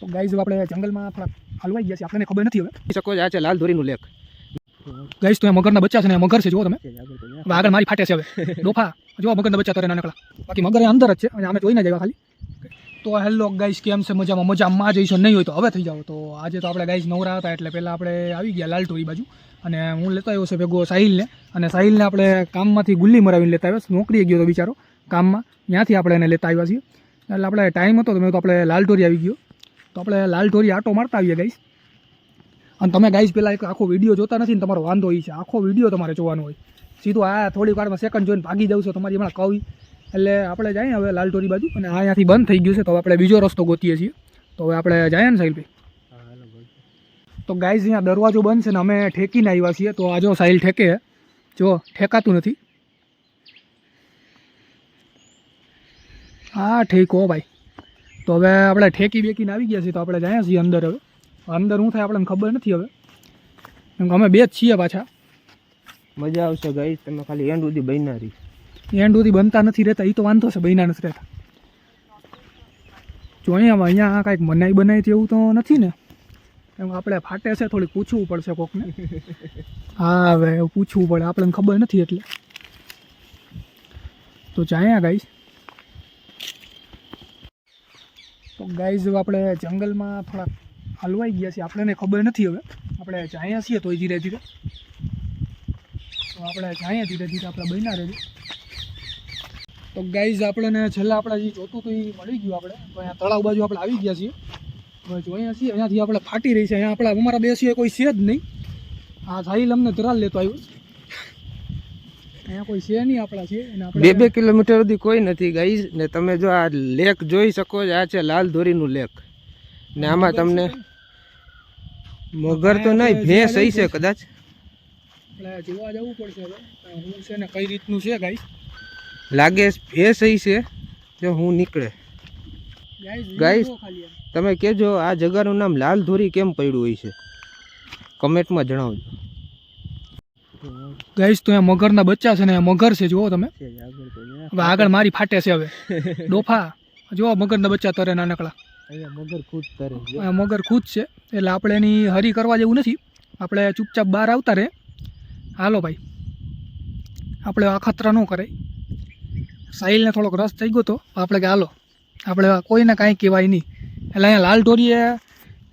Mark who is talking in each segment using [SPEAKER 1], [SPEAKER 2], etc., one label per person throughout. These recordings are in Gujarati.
[SPEAKER 1] તો ગાઈઝ આપણે જંગલમાં થોડા હલવાઈ ગયા છે આપણને ખબર નથી હવે.
[SPEAKER 2] શકો છો આ છે લાલ ધોરીનું લેખ
[SPEAKER 1] ગાઈઝ તો એ મગરના બચ્ચા છે ને મગર છે જુઓ તમે. આગળ મારી ફાટે છે હવે. ડોફા જો મગરના બચ્ચા તરે નાનકડા. બાકી મગર અંદર જ છે અને અમે જોઈને જવા ખાલી. તો હેલો ગાઈસ કેમ છે મજામાં? મજામાં જઈશું નહીં હોય તો હવે થઈ જાવ તો આજે તો આપણે ગાઈસ નવરા હતા એટલે પહેલાં આપણે આવી ગયા લાલટોરી બાજુ. અને હું લેતો આવ્યો છે ભેગો સાહિલને. અને સાહિલને આપણે કામમાંથી ગુલ્લી મરાવીને લેતા આવ્યા નોકરીએ ગયો તો બિચારો કામમાં. ત્યાંથી આપણે એને લેતા આવ્યા છીએ. એટલે આપણે ટાઈમ હતો તો મેં તો આપણે લાલટોરી આવી ગયો. તો આપણે લાલ ઢોરી આટો મારતા આવીએ ગાઈસ અને તમે ગાઈસ પહેલાં એક આખો વીડિયો જોતા નથી ને તમારો વાંધો એ છે. આખો વીડિયો તમારે જોવાનો હોય. સીધું આ થોડી વારમાં સેકન્ડ જોઈને ભાગી જાવ છો, તમારી હમણાં કવિ. એટલે આપણે જઈએ હવે લાલ ઢોરી બાજુ. અને અહીંયાથી બંધ થઈ ગયું છે, તો આપણે બીજો રસ્તો ગોતીએ છીએ. તો હવે આપણે જઈએ ને સાહિલભાઈ તો ગાઈઝ અહીંયા દરવાજો બંધ છે ને અમે ઠેકીને આવ્યા છીએ. તો આ જો સાહિલ ઠેકે જો, ઠેકાતું નથી. હા ઠીક, ભાઈ. તો હવે આપણે ઠેકી બેકીને આવી ગયા છીએ તો આપણે જઈએ છીએ અંદર હવે. અંદર શું થાય આપણને ખબર નથી હવે. કેમ કે અમે બે જ છીએ પાછા.
[SPEAKER 2] મજા આવશે ગાઈસ તમે ખાલી એન્ડ સુધી બન્યા રહી.
[SPEAKER 1] એન્ડ સુધી બનતા નથી રહેતા એ તો વાંધો છે બનના નથી રહેતા. જો અહીંયા અહીંયા કાંઈક મનાઈ બનાવી તેવું તો નથી ને? એમ આપણે ફાટે છે થોડીક પૂછવું પડશે કોકને. હા હવે પૂછવું પડે આપણને ખબર નથી એટલે. તો જાય ગાઈસ તો ગાઈઝ આપણે જંગલમાં થોડાક હલવાઈ ગયા છીએ. આપણને ખબર નથી હવે. આપણે જાયા છીએ તોય ધીરે ધીરે. તો આપણે જાઈએ ધીરે ધીરે આપણે બન્યા રહેજો. તો ગાઈઝ આપણને છેલ્લા આપણે જે જોતું હતું એ મળી ગયું આપણે. તો અહીંયા તળાવ બાજુ આપણે આવી ગયા છીએ. હવે જોઈએ છીએ. અહીંયાથી આપણે ફાટી રહી છે. અહીંયા આપણે અમારા બેસીએ કોઈ છે જ નહીં. આ સાહિલ અમને તરાલ લેતો આવ્યો અહીંયા કોઈ છે નહીં આપણા છે
[SPEAKER 2] બે બે કિલોમીટર સુધી કોઈ નથી ગઈ ને તમે જો આ લેક જોઈ શકો છો આ છે લાલ ધોરીનું લેક. ને આમાં તમને મગર તો નહીં ભેંસ હઈ છે કદાચ.
[SPEAKER 1] જોવા જવું પડશે હું છે ને કઈ રીતનું છે ગાઈસ
[SPEAKER 2] લાગે ભેંસ હઈ છે જો હું નીકળે.
[SPEAKER 1] ગાઈસ.
[SPEAKER 2] તમે કહેજો આ જગાનું નામ લાલ ધોરી કેમ પડ્યું હોય છે? કમેન્ટમાં જણાવજો.
[SPEAKER 1] ગાઈસ તો અહીંયા મગરના બચ્ચા છે ને મગર છે જુઓ તમે. હવે આગળ મારી ફાટે છે હવે. ડોફા જો મગરના બચ્ચા તરે નાનકડા.
[SPEAKER 2] મગર ખુદ તરે
[SPEAKER 1] મગર ખુદ છે એટલે આપણે એની હરી કરવા જેવું નથી. આપણે ચૂપચાપ બહાર આવતા રહે. હાલો ભાઈ. આપણે આ ખતરા ન કરે સાહિલને થોડોક રસ થઈ ગયો તો આપણે કે હાલો. આપણે કોઈને કાંઈ કહેવાય નહીં. એટલે અહીંયા લાલ ઢોરીએ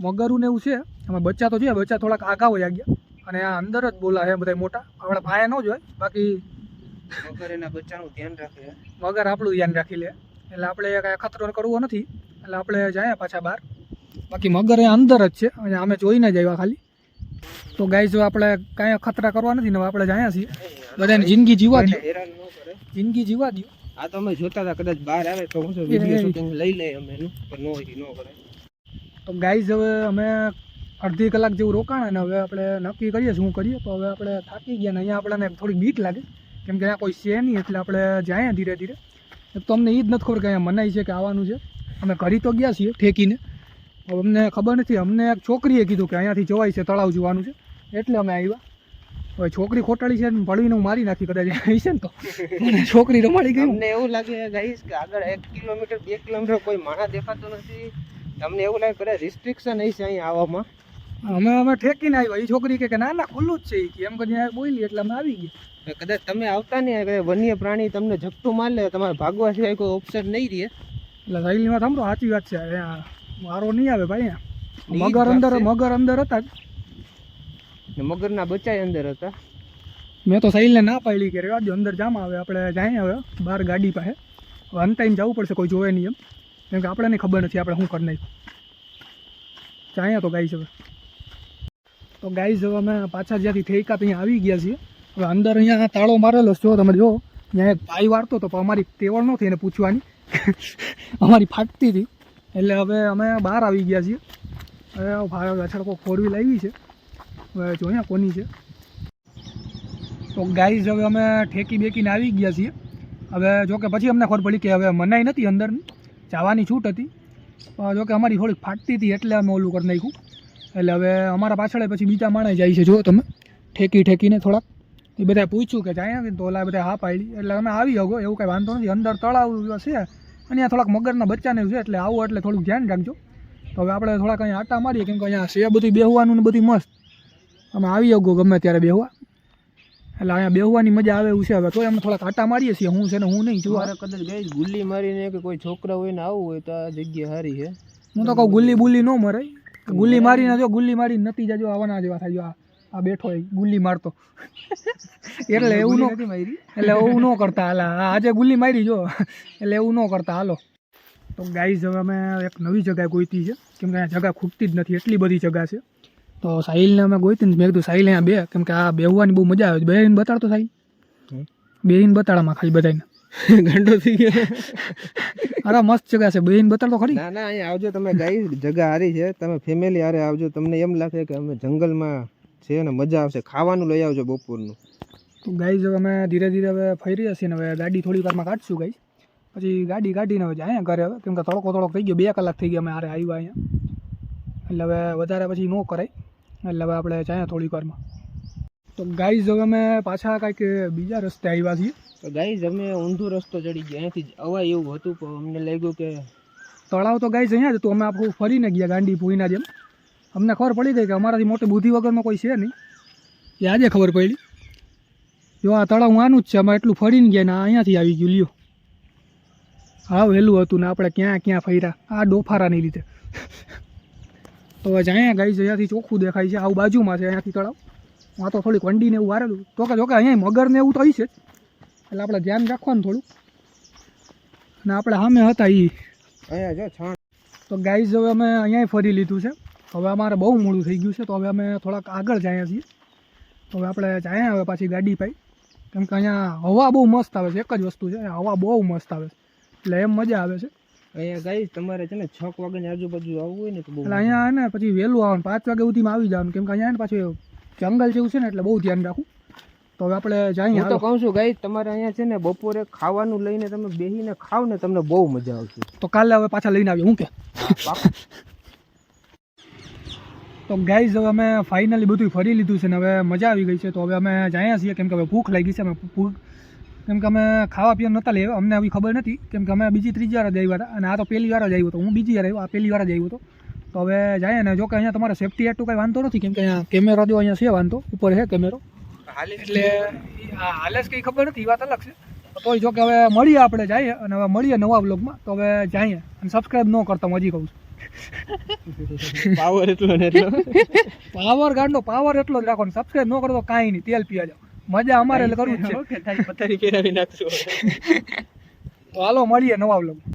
[SPEAKER 1] મગરું ને એવું છે. એમાં બચ્ચા તો છે બચ્ચા થોડાક આગા હોય ગયા અને આ અંદર જ બોલા છે બધા મોટા. આપણા ભાઈ ન જ હોય બાકી
[SPEAKER 2] મગર એના બચ્ચાનું ધ્યાન રાખે.
[SPEAKER 1] મગર આપણું ધ્યાન રાખી લે. એટલે આપણે કાંઈ ખતરો કરવો નથી. એટલે આપણે જાય પાછા બહાર. બાકી મગર એ અંદર જ છે. અને અમે જોઈને જ આવ્યા ખાલી. તો ગાય જો આપણે કાંઈ ખતરા કરવા નથી ને આપણે જાય છીએ. બધાને જિંદગી જીવા દો જિંદગી જીવા દો
[SPEAKER 2] આ તો અમે જોતા હતા કદાચ બહાર આવે તો હું વીડિયો શૂટિંગ લઈ લઈએ અમે એનું પણ નો હોય નો કરે.
[SPEAKER 1] તો ગાઈઝ હવે અમે અડધી કલાક જેવું રોકાણા અને હવે આપણે નક્કી કરીએ શું કરીએ. તો હવે આપણે થાકી ગયા ને અહીંયા આપણને થોડીક બીક લાગે. કેમ કે અહીંયા કોઈ છે નહીં, એટલે આપણે જાય ધીરે ધીરે. તો અમને એ જ નથી ખબર કે અહીંયા મનાઈ છે કે આવવાનું છે. અમે ઘરી તો ગયા છીએ ઠેકીને. હવે અમને ખબર નથી. અમને એક છોકરીએ કીધું કે અહીંયાથી જવાય છે, તળાવ જોવાનું છે. એટલે અમે આવ્યા. હવે છોકરી ખોટાળી છે ને ભળીને હું મારી નાખી કદાચ આવી છે ને તો. છોકરી રમાડી ગઈ.
[SPEAKER 2] અમને એવું લાગે ગાઈસ કે આગળ એક કિલોમીટર, બે કિલોમીટર કોઈ માણસ દેખાતો નથી. તમને એવું લાગે કદાચ રિસ્ટ્રિક્શન હશે અહીંયા આવવામાં.
[SPEAKER 1] અમે અમે ઠેકીને આવ્યો. એ છોકરી કે ના ના ખુલ્લું જ છે એમ કરીને બોલી એટલે અમે આવી ગયા.
[SPEAKER 2] કદાચ તમે આવતા નહીં વન્ય પ્રાણી તમને ઝપટું માર લે તમારે ભાગવા સિવાય કોઈ ઓપ્શન નહીં રહે.
[SPEAKER 1] એટલે સાહિલની વાત સાંભળો સાચી વાત છે. મારો નહીં આવે ભાઈ મગર અંદર મગર અંદર હતા જ.
[SPEAKER 2] ને મગરના બચ્ચા અંદર હતા.
[SPEAKER 1] મેં તો સાહિલને ના પાડી કે રેવા અંદર જામ આવે આપણે જાય હવે બહાર ગાડી પાસે. હવે અનટાઈમ જવું પડશે કોઈ જોવે નહીં એમ. કેમ કે આપણને ખબર નથી આપણે શું કરી નાખ્યું. જાય તો ગાઈ હવે. તો ગાઈસ હવે અમે પાછા જ્યાંથી ઠેકા ત્યાં આવી ગયા છીએ. હવે અંદર અહીંયા તાળો મારેલો જો તમે જો ત્યાં એક ભાઈ વાળતો હતો, પણ અમારી તેવડ નહોતી એને પૂછવાની. અમારી ફાટતી હતી. એટલે હવે અમે બહાર આવી ગયા છીએ. હવે ભાઈ પાછળ કોઈ ફોર વ્હીલ આવી છે. હવે જોઈએ કોની છે. તો ગાઈઝ હવે અમે ઠેકી બેકીને આવી ગયા છીએ. હવે જોકે પછી અમને ખબર પડી કે હવે મનાઈ નથી અંદરની. જવાની છૂટ હતી. જોકે અમારી થોડીક ફાટતી હતી, એટલે અમે ઓલું કરી નાખ્યું. એટલે હવે અમારા પાછળ પછી બીજા માણસ જાય છે જો તમે? ઠેકી ઠેકીને થોડાક. એ બધા પૂછ્યું કે જાય આવીને તો ઓલા બધા હા પાડી. એટલે અમે આવી શકો એવું કાંઈ વાંધો નથી. અંદર તળાવ છે. અને અહીંયા થોડાક મગરના બચ્ચાને છે એટલે આવો એટલે થોડુંક ધ્યાન રાખજો. તો હવે આપણે થોડાક અહીંયા આટા મારીએ કેમ કે અહીંયા છે બધું બેહવાનું ને બધી મસ્ત. અમે આવી શકો ગમે ત્યારે બેહવા. એટલે અહીંયા બેહવાની મજા આવે એવું છે હવે. તો અમે થોડાક આટા મારીએ છીએ હું છે ને હું નહીં જોવા
[SPEAKER 2] કદાચ ગઈ ગુલ્લી મારીને કે કોઈ છોકરા હોય ને આવું હોય તો આ જગ્યા સારી છે.
[SPEAKER 1] હું તો કહું ગુલ્લી બુલ્લી ન મરે ગુલ્લી મારીને જો ગુલ્લી મારીને નથી જાજો આવવાના જેવા થાય આ આ બેઠો હોય ગુલ્લી મારતો. એટલે એવું ન
[SPEAKER 2] નથી મારી.
[SPEAKER 1] એટલે એવું ન કરતા હાલા આ આજે ગુલ્લી મારી જો. એટલે એવું ન કરતા હાલો. તો ગાઈઝ હવે અમે એક નવી જગ્યાએ ગોઈતી છે. કેમ કે અહીંયા જગ્યા ખૂટતી જ નથી એટલી બધી જગ્યા છે. તો સાહિલને અમે ગોઈતી ને મેં કીધું સાહિલ અહીંયા બે. કેમ કે આ બેહવાની બહુ મજા આવે છે. બેહીને બતાડતો સાહિલ. બેહીને બતાડામાં ખાલી બધાને
[SPEAKER 2] ઘંટો થઈ ગયો.
[SPEAKER 1] અરે મસ્ત જગ્યા છે. બેહીને બતાડો ખરી.
[SPEAKER 2] ના ના અહીંયા આવજો. તમે ગઈ જગ્યા સારી છે. તમે ફેમિલી હારે આવજો. તમને એમ લાગે કે અમે જંગલમાં છે ને મજા આવશે. ખાવાનું લઈ આવજો બપોરનું.
[SPEAKER 1] તો ગાઈઝ અમે ધીરે ધીરે હવે ફરી રહ્યા છીએ ને હવે ગાડી થોડી વારમાં કાઢશું ગાઈઝ પછી ગાડી કાઢીને હવે જાય ઘરે હવે. કેમ કે તડકો તડકો થઈ ગયો. બે કલાક થઈ ગયા અમે હારે આવ્યા અહીંયા. એટલે હવે વધારે પછી ન કરાય. એટલે હવે આપણે જાય થોડીક વારમાં. તો ગાઈઝ હવે અમે પાછા કાંઈક બીજા રસ્તે આવ્યા છીએ.
[SPEAKER 2] તો ગાઈઝ અમે ઊંધો રસ્તો ચડી ગયા. અહીંયાથી જ અવાય એવું હતું પણ અમને લાગ્યું કે
[SPEAKER 1] તળાવ તો ગાઈઝ અહીંયા જ હતું. અમે આખું ફરીને ગયા ગાંડી ભૂઈના જેમ. અમને ખબર પડી ગઈ કે અમારાથી મોટી બુદ્ધિ વગરનો કોઈ છે નહીં. એ આજે ખબર પડી. જો આ તળાવ આનું જ છે અમે એટલું ફરીને ગયા ને અહીંયાથી આવી ગયું. લ્યો. હા વહેલું હતું ને આપણે ક્યાં ક્યાં ફર્યા? આ ડોફારાની લીધે તો હવે અહીંયા ગાઈ અહીંયાથી ચોખ્ખું દેખાય છે આવું બાજુમાં છે અહીંયાથી તળાવ. આ તો થોડીક વંડીને એવું વારેલું. તો કે જોકે અહીંયા મગરને એવું તો જ. એટલે આપણે ધ્યાન રાખવાનું થોડું. અને આપણે સામે હતા એ
[SPEAKER 2] અહીંયા જો છાણ.
[SPEAKER 1] તો ગાઈઝ હવે અમે અહીંયા ફરી લીધું છે. હવે અમારે બહુ મોડું થઈ ગયું છે તો હવે અમે થોડાક આગળ જાય છીએ. તો હવે આપણે જાય હવે પાછી ગાડી પાઈ. કેમ કે અહીંયા હવા બહુ મસ્ત આવે છે એક જ વસ્તુ છે હવા બહુ મસ્ત આવે છે. એટલે એમ મજા આવે છે.
[SPEAKER 2] અહીંયા ગાઈઝ તમારે છે ને છ વાગ્યાની આજુબાજુ આવવું હોય ને તો
[SPEAKER 1] એટલે અહીંયા ને પછી વહેલું આવવાનું પાંચ વાગે સુધીમાં આવી જવાનું. કેમ કે અહીંયા ને પાછું જંગલ જેવું છે ને એટલે બહુ ધ્યાન રાખવું. તો હવે આપણે જઈએ
[SPEAKER 2] હું તો કહું છું ગાઈ તમારે અહીંયા છે ને બપોરે ખાવાનું લઈને તમે બેસીને ખાવ ને તમને બહુ મજા આવશે.
[SPEAKER 1] તો કાલે હવે પાછા લઈને આવીએ હું કે? તો ગાઈઝ હવે અમે ફાઇનલી બધું ફરી લીધું છે ને હવે મજા આવી ગઈ છે. તો હવે અમે જાયા છીએ કેમ કે હવે ભૂખ લાગી છે અમે ભૂખ કેમ કે અમે ખાવા પીવા નહોતા લેવા અમને આવી ખબર નથી. કેમ કે અમે બીજી ત્રીજી વાર જ આવ્યા હતા અને આ તો પહેલી વાર જ આવ્યો હતો હું બીજી વાર આવ્યો આ પહેલી વાર જ આવ્યો હતો. તો હવે જાય ને જો કે અહીંયા તમારે સેફટી એટલું કંઈ વાંધો નથી કેમ કે અહીંયા કેમેરા જો અહીંયા છે વાંધો ઉપર છે કેમેરો એટલે હાલે જ કંઈ ખબર નથી વાત અલગ છે. તોય જો કે હવે મળીએ આપણે જઈએ અને હવે મળીએ નવા બ્લોગમાં તો હવે જઈએ અને સબસ્ક્રાઈબ ન કરતા હું હજી કહું છું.
[SPEAKER 2] પાવર એટલો ને એટલો.
[SPEAKER 1] પાવર ગાર્ડનો પાવર એટલો જ રાખો સબસ્ક્રાઈબ ન કરો તો કાંઈ નહીં તેલ પીવા જાઓ. મજા અમારે એટલે કરવું જ છે.
[SPEAKER 2] પથારી નાખશું.
[SPEAKER 1] તો હાલો મળીએ નવા બ્લોગ